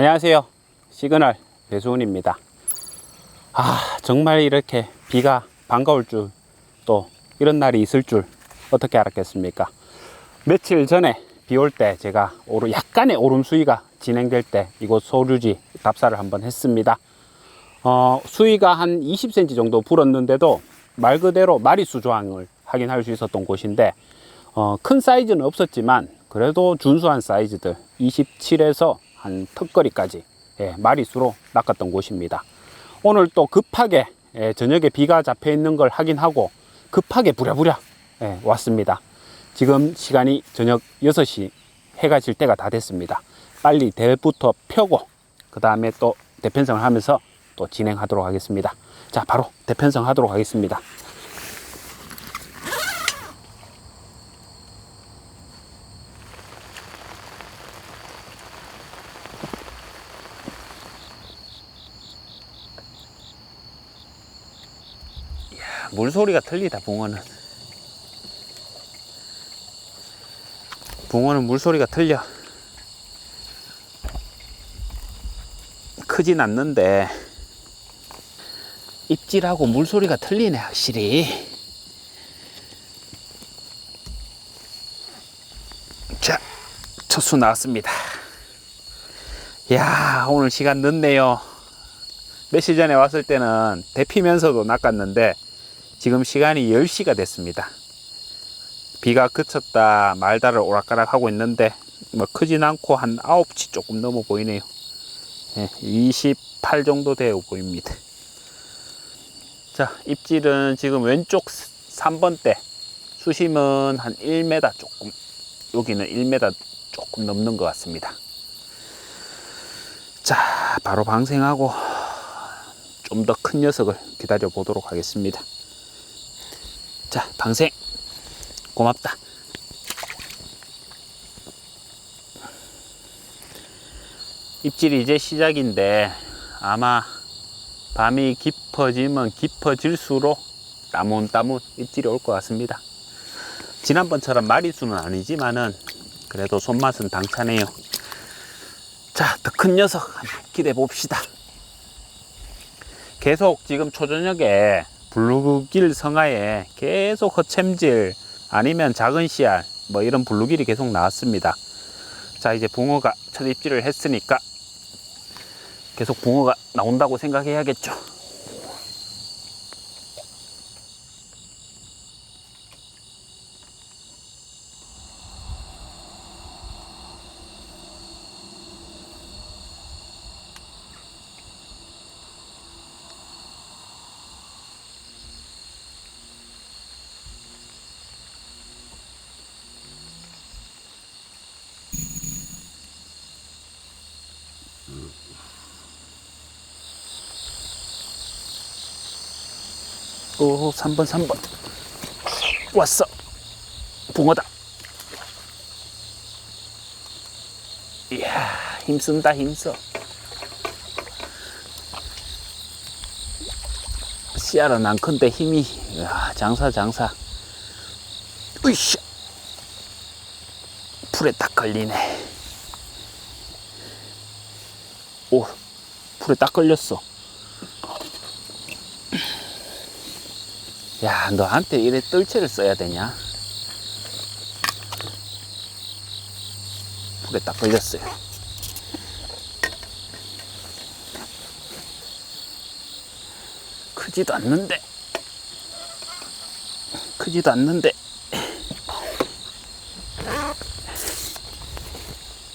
안녕하세요. 시그널 배수훈입니다. 아, 정말 이렇게 비가 반가울 줄, 또 이런 날이 있을 줄 어떻게 알았겠습니까? 며칠 전에 비 올 때 제가 오르, 약간의 오름 수위가 진행될 때 이곳 소류지 답사를 한번 했습니다. 어, 수위가 한 20cm 정도 불었는데도 말 그대로 마리수 조항을 확인할 수 있었던 곳인데 어, 큰 사이즈는 없었지만 그래도 준수한 사이즈들 27에서 한 턱걸이까지 예, 마리수로 낚았던 곳입니다. 오늘 또 급하게 예, 저녁에 비가 잡혀 있는 걸 확인하고 급하게 부랴부랴 예, 왔습니다. 지금 시간이 저녁 6시 해가 질 때가 다 됐습니다. 빨리 대부터 펴고 그 다음에 또 대편성을 하면서 또 진행하도록 하겠습니다. 자, 바로 대편성 하도록 하겠습니다. 물소리가 틀리다 붕어는. 붕어는 물소리가 틀려. 크진 않는데 입질하고 물소리가 틀리네 확실히. 자 첫수 나왔습니다. 야 오늘 시간 늦네요. 며칠 전에 왔을 때는 대피면서도 낚았는데 지금 시간이 10시가 됐습니다. 비가 그쳤다 말다를 오락가락 하고 있는데 뭐 크진 않고 한 9시 조금 넘어 보이네요. 28 정도 되어 보입니다. 자, 입질은 지금 왼쪽 3번대 수심은 한 1m 조금 여기는 1m 조금 넘는 것 같습니다. 자, 바로 방생하고 좀 더 큰 녀석을 기다려 보도록 하겠습니다. 자, 방생. 고맙다. 입질이 이제 시작인데 아마 밤이 깊어지면 깊어질수록 따문따문 입질이 올 것 같습니다. 지난번처럼 마리수는 아니지만은 그래도 손맛은 당차네요. 자, 더 큰 녀석 기대해 봅시다. 계속 지금 초저녁에 블루길 성하에 계속 허챔질 아니면 작은 씨알 뭐 이런 블루길이 계속 나왔습니다. 자 이제 붕어가 첫 입질을 했으니까 계속 붕어가 나온다고 생각해야겠죠. 오 3번 3번. 왔어. 붕어다. 이야 힘쓴다 힘써. 씨알은 안 큰데 힘이. 이야, 장사 장사. 으쌰 풀에 딱 걸리네. 오 풀에 딱 걸렸어 야, 너한테 이래 뜰채를 써야 되냐? 불에 딱 걸렸어요. 크지도 않는데. 크지도 않는데.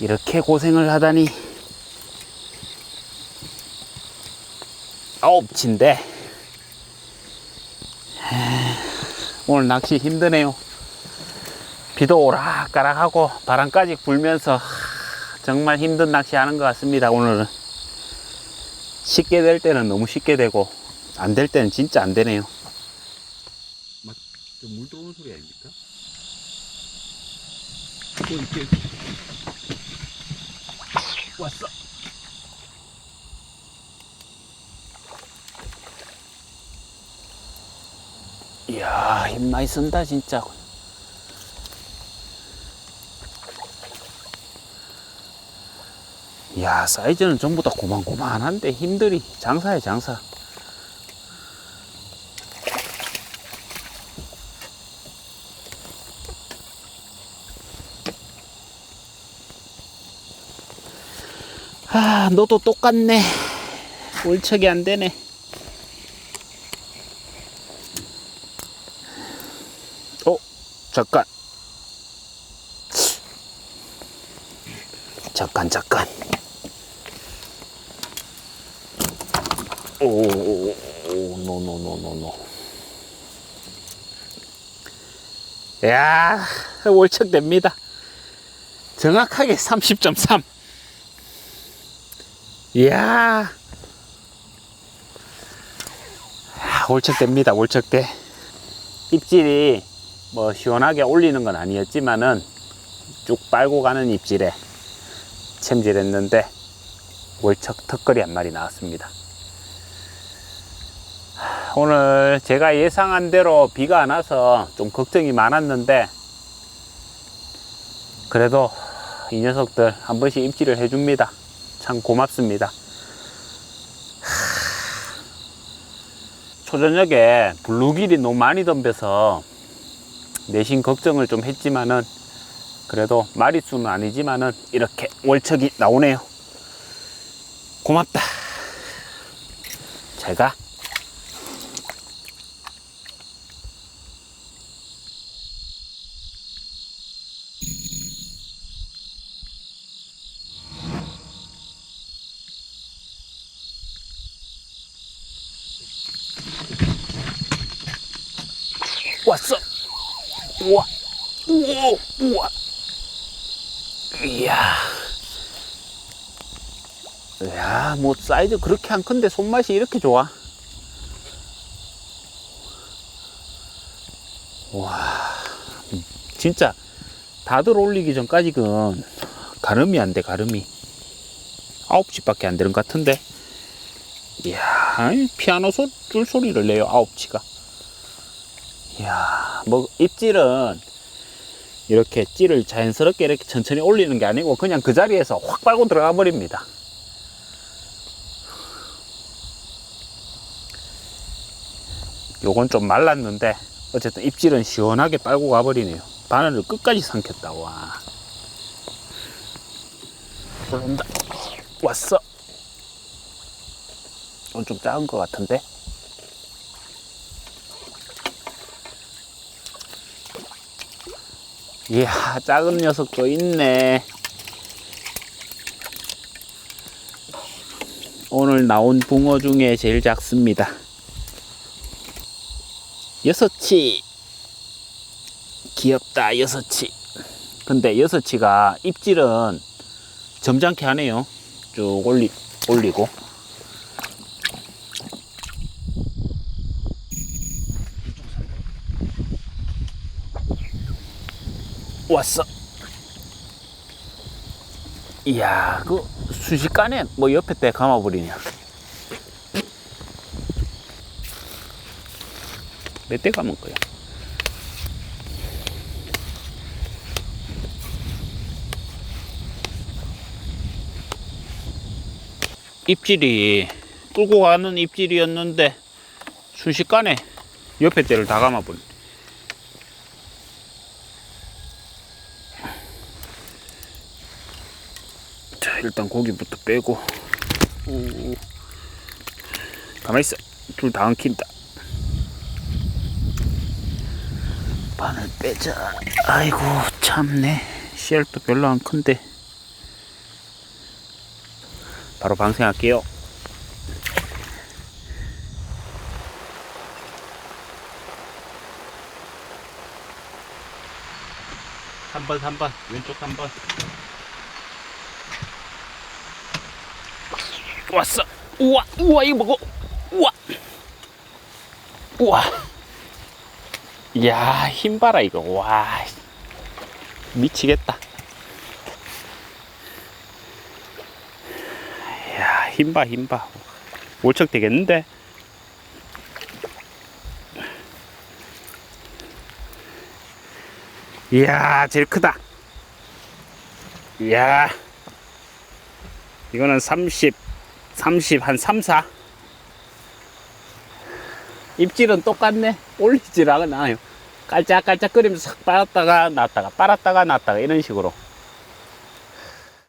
이렇게 고생을 하다니. 아홉 치인데. 오늘 낚시 힘드네요. 비도 오락가락하고 바람까지 불면서 정말 힘든 낚시 하는 것 같습니다. 오늘은 쉽게 될 때는 너무 쉽게 되고 안 될 때는 진짜 안 되네요. 물 들어오는 소리 아닙니까? 왔어. 이야, 힘 많이 쓴다, 진짜. 이야, 사이즈는 전부 다 고만고만한데 힘들이 장사야, 장사. 아, 너도 똑같네. 울척이 안 되네. 잠깐. 잠깐, 잠깐. 오, 오, 오, 오, 노, 노, 노, 노, 노. 야, 월척 됩니다. 정확하게 30.3. 이야. 아, 월척 됩니다, 월척돼. 입질이 뭐 시원하게 올리는 건 아니었지만은 쭉 빨고 가는 입질에 챔질했는데 월척 턱걸이 한 마리 나왔습니다. 하, 오늘 제가 예상한 대로 비가 안 와서 좀 걱정이 많았는데 그래도 이 녀석들 한 번씩 입질을 해줍니다. 참 고맙습니다. 초저녁에 블루길이 너무 많이 덤벼서 내심 걱정을 좀 했지만은 그래도 마리수는 아니지만은 이렇게 월척이 나오네요. 고맙다. 잘 가. 왔어. 우와. 우와. 우와. 이야. 야, 뭐 사이즈 그렇게 안 큰데 손맛이 이렇게 좋아. 와, 진짜 다들 올리기 전까지는 가름이 안 돼, 가름이. 9치밖에 안 되는 것 같은데. 이야, 이 피아노 소, 줄 소리를 내요, 9치가. 이야, 뭐 입질은 이렇게 찌를 자연스럽게 이렇게 천천히 올리는 게 아니고 그냥 그 자리에서 확 빨고 들어가 버립니다. 요건 좀 말랐는데 어쨌든 입질은 시원하게 빨고 가버리네요. 바늘을 끝까지 삼켰다. 와. 올라온다. 왔어. 좀 작은 것 같은데. 이야, 작은 녀석도 있네. 오늘 나온 붕어 중에 제일 작습니다. 여섯치. 귀엽다, 여섯치. 근데 여섯치가 입질은 점잖게 하네요. 쭉 올리, 올리고. 왔어. 이야, 그 순식간에 뭐 옆에 때 감아버리냐. 몇 대 감은 거야? 입질이 끌고 가는 입질이었는데 순식간에 옆에 때를 다 감아버린. 자, 일단 고기부터 빼고. 오. 가만히 있어. 둘다 엉킨다. 바늘 빼자. 아이고, 참네. 씨알도 별로 안 큰데. 바로 방생할게요. 삼번삼번 왼쪽 삼번 왔어. 우와, 우와, 이거 먹어. 우와. 우와. 이야, 힘 봐라, 이거. 와. 미치겠다. 이야, 힘 봐, 힘 봐. 월척 되겠는데? 이야, 제일 크다. 이야. 이거는 30, 30, 한 3, 4. 입질은 똑같네. 올리질 않아요. 깔짝깔짝거리면서 싹 빨았다가 놨다가 빨았다가 놨다가 이런 식으로